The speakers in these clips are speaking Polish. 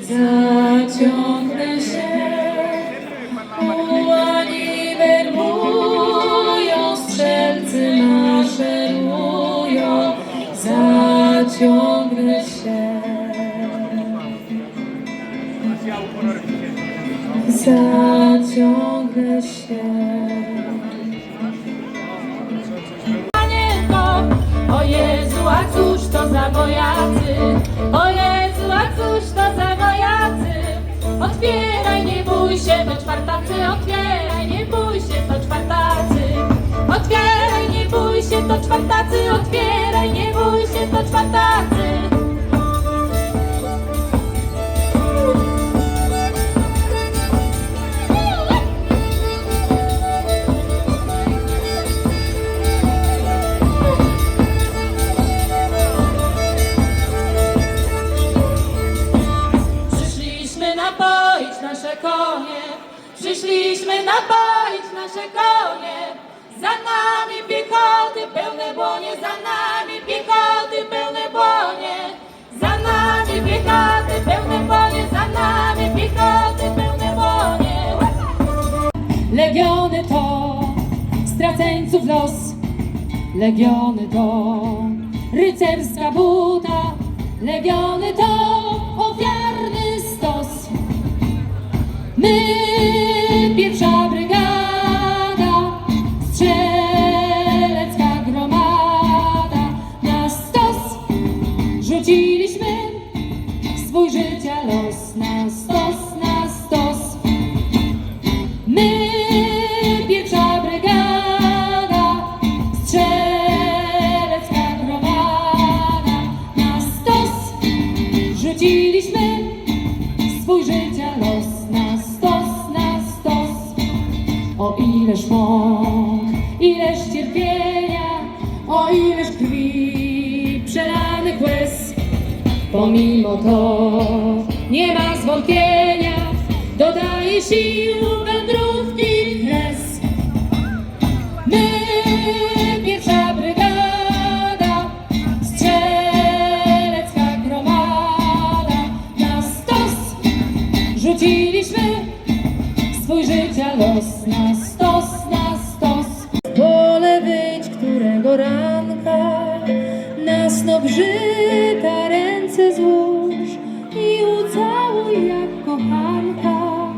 Zaciągnę się, ułani werbują, strzelcy maszerują. Się. Zaciągnę się. O Jezu, a cóż to za wojacy? Czwartacy, otwieraj, nie bój się, to czwartacy. Otwieraj, nie bój się, to czwartacy, otwieraj, nie bój się, to czwartacy. Przyszliśmy napoić nasze konie, przyszliśmy napoić nasze konie. Za nami piechoty pełne błonie, za nami piechoty pełne błonie. Za nami piechoty pełne błonie, za nami piechoty pełne błonie. Legiony to straceńców los, legiony to rycerska buta, legiony to My, pierwsza brygada, strzelecka gromada, na stos rzuciliśmy swój życia los, na stos, ileż mąk, ileż cierpienia, o ileż krwi przelanych łez. Pomimo to nie ma zwątpienia, dodaje sił wędrówki kres. My, pierwsza brygada, strzelecka gromada, na stos rzuciliśmy swój życia los, na snop żyta ręce złóż i ucałuj jak kochanka.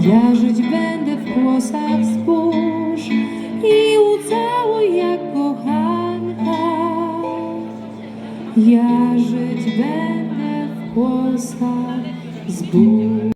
Ja żyć będę w kłosach zbóż i ucałuj jak kochanka. Ja żyć będę w kłosach zbóż.